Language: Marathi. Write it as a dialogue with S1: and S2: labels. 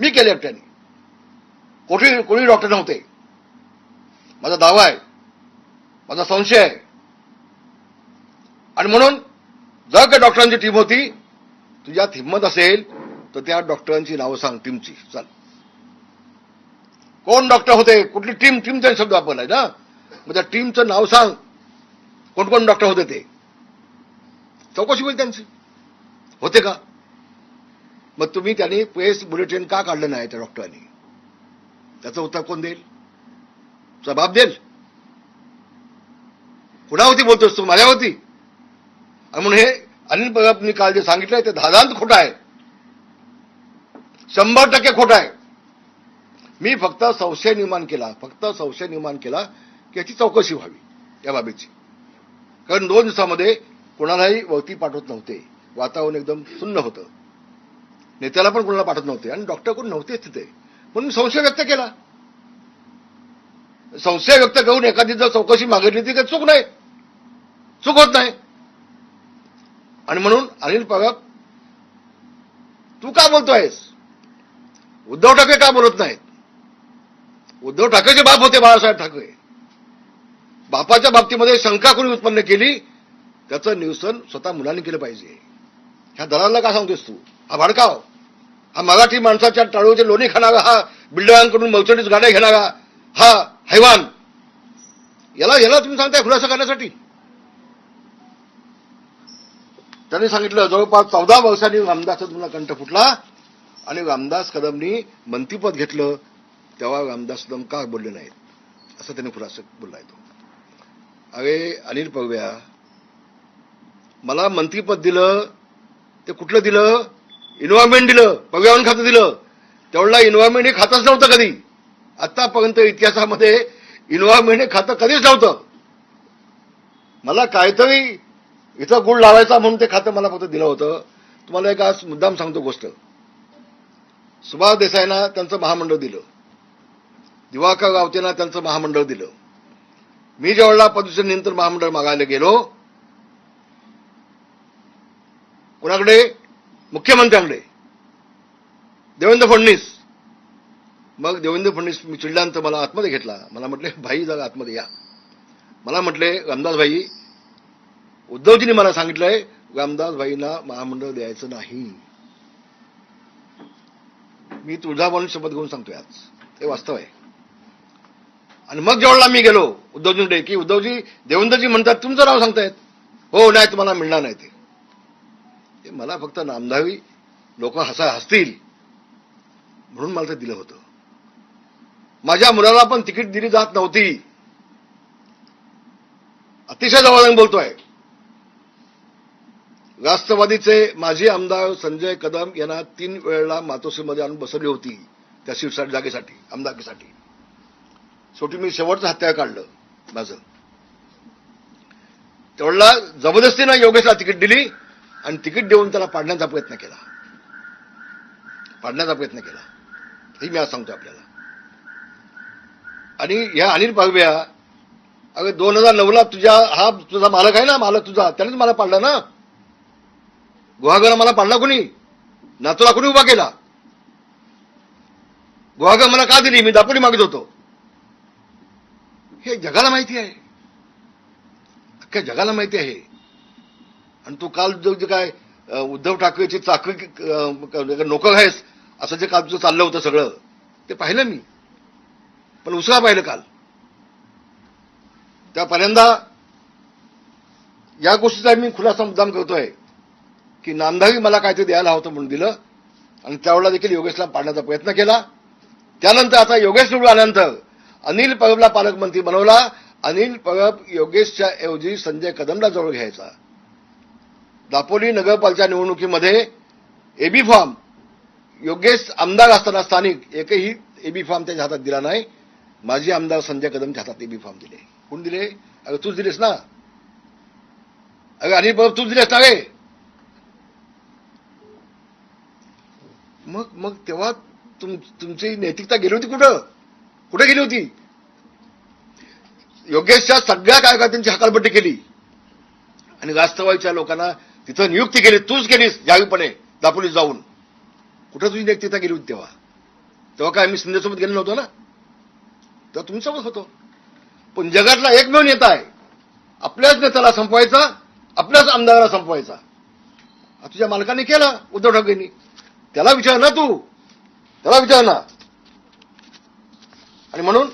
S1: मी केले एकट्याने कोठी कोणी डॉक्टर नव्हते. माझा दावा आहे. माझा संशय आहे. आणि म्हणून जर का डॉक्टरांची टीम होती तुझ्यात हिंमत असेल तर त्या डॉक्टरांची नावं सांग टीमची चल. कोण डॉक्टर होते? कुठली टीम टीमचा शब्द वापरलाय ना? मग त्या टीमचं नाव सांग. कोण कोण डॉक्टर होते ते? चौकशी होईल त्यांची. होते का? मग तुम्ही त्यांनी प्रेस बुलेटिन का काढलं नाही त्या डॉक्टरांनी त्याचं उत्तर कोण देईल? जबाब देईल कुणावरती बोलतोस तू? माझ्यावरती. आणि म्हणून हे अनिल परबनी काल जे सांगितलंय ते धादांत खोटं आहे. शंभर टक्के खोटं आहे. मी फक्त संशय निर्माण केला फक्त संशय निर्माण केला की याची चौकशी व्हावी या बाबीची. कारण दोन दिवसामध्ये कोणालाही वरती पाठवत नव्हते. वातावरण एकदम सुन्न होतं. नेत्याला पण कोणाला पाठवत नव्हते आणि डॉक्टर कोण नव्हतेच तिथे. म्हणून मी संशय व्यक्त केला. संशय व्यक्त करून एखादी जर चौकशी मागितली ती काही चूक नाही. चूक होत नाही. आणि म्हणून अनिल पवार तू का बोलतोयस? उद्धव ठाकरे का बोलत नाहीत? उद्धव ठाकरेचे बाप होते बाळासाहेब ठाकरे. बापाच्या बाबतीमध्ये शंका कोणी उत्पन्न केली त्याचं निवसन स्वतः मुलांनी केलं पाहिजे. ह्या दलाला का सांगतोस तू? हा? भाडकाव हो? मराठी माणसाच्या टाळूचे लोणी खाणारा हा बिल्डरांकडून मर्चडीज गाड्या घेणारा हा हैवान. याला याला तुम्ही सांगताय खुलासा करण्यासाठी. त्यांनी सांगितलं जवळपास चौदा वर्षांनी रामदासचा तुम्हाला कंठ फुटला आणि रामदास कदमनी मंत्रीपद घेतलं तेव्हा रामदास कदम का बोलले नाहीत? असं त्यांनी खुलासा बोलला तो. अरे अनिल पगव्या मला मंत्रीपद दिलं ते कुठलं दिलं? इन्व्हायरमेंट दिलं पर्यावरण खातं दिलं. तेवढा इन्व्हायरमेंट हे खातच नव्हतं कधी. आतापर्यंत इतिहासामध्ये इन्व्हायरमेंट हे खातं कधीच नव्हतं. मला काहीतरी इथं गुळ लावायचा म्हणून ते खातं मला फक्त दिलं होतं. तुम्हाला एक आज मुद्दाम सांगतो गोष्ट. सुभाष देसाईंना त्यांचं महामंडळ दिलं. दिवाकर रावतेना त्यांचं महामंडळ दिलं. मी ज्यावेळेला पदवीनंतर महामंडळ मागायला गेलो कोणाकडे? मुख्यमंत्र्यांकडे. देवेंद्र फडणवीस. मग देवेंद्र फडणवीस मी चिडल्यानंतर मला आतमध्ये घेतला. मला म्हटले भाई जरा आतमध्ये या. मला म्हटले रामदास भाई उद्धवजींनी मला सांगितलंय रामदास भाईंना महामंडळ द्यायचं नाही. मी तुळजाभवानी शपथ घेऊन सांगतोय आज. हे वास्तव आहे. आणि मग जेवढला मी गेलो उद्धवजींकडे की उद्धवजी देवेंद्रजी म्हणतात तुमचं नाव सांगतायत. हो नाही तुम्हाला मिळणार नाही ते. ते मला फक्त नामधावी लोक हसा हसतील म्हणून मला ते दिलं होतं. माझ्या मुलाला पण तिकीट दिली जात नव्हती. अतिशय जवळ बोलतोय. राष्ट्रवादीचे माजी आमदार संजय कदम यांना तीन वेळेला मातोश्रीमध्ये आणून बसवली होती त्या शिवसाठी जागेसाठी आमदारकीसाठी. शेवटी मी शेवटचं हत्या काढलं माझं. तेवढला जबरदस्तीनं योगेशला तिकीट दिली. आणि तिकीट देऊन त्याला पाडण्याचा प्रयत्न केला. पाडण्याचा प्रयत्न केला. हे मी आज सांगतो आपल्याला. आणि ह्या अनिल पागव्या अगं दोन हजार नऊला तुझ्या हा तुझा मालक आहे ना मालक तुझा त्यानेच मला पाडला ना. गुहागरला मला पाडला कोणी? नातूला कोणी उभा केला? गुहागर मला का दिली? मी दापोडी मागत होतो. हे जगाला माहिती आहे. अख्ख्या जगाला माहिती आहे. आणि तू काल जो जे काय उद्धव ठाकरेची चाकरी नोकर आहेस असं जे काल तुझं चाललं होतं सगळं ते पाहिलं मी. पण उसळा पाहिलं काल. त्या पहिल्यांदा या गोष्टीचा मी खुलासा मुद्दाम करतोय की नांदावी मला काहीतरी द्यायला होतं म्हणून दिलं आणि त्यावेळेला देखील योगेशला पाडण्याचा प्रयत्न केला. त्यानंतर आता योगेश निवडून आल्यानंतर अनिल परबला पालकमंत्री बनवला. अनिल परब योगेशच्या ऐवजी संजय कदमला जवळ घ्यायचा. दापोली नगरपालिका निवडणुकीमध्ये एबी फॉर्म योगेश आमदार असताना स्थानिक एकही एबी फॉर्म त्याच्या हातात दिला नाही. माजी आमदार संजय कदमच्या हातात एबी फॉर्म दिले. कोण दिले? अगं तूच दिलेस ना? अगं अनिल परब तूच दिलेस ना रे? मग मग तेव्हा तुम तुमची नैतिकता गेली होती कुठं? कुठे गेली होती? योगेशच्या सगळ्या कार्यकर्त्यांची हकालपट्टी केली. आणि राष्ट्रवादीच्या लोकांना तिथं नियुक्ती केली तूच केलीस जाहीरपणे दापोलीस जाऊन. कुठं तुझी तिथं गेली होती तेव्हा? तेव्हा काय मी शिंदेसोबत गेलो नव्हतो ना? तेव्हा तुमच्यासोबत होतो. पण जगातला एकमेव नेता आहे. आपल्याच नेत्याला संपवायचा आपल्याच आमदाराला संपवायचा. तुझ्या मालकाने केलं उद्धव ठाकरेंनी. त्याला विचार ना तू. त्याला विचार ना. आणि म्हणून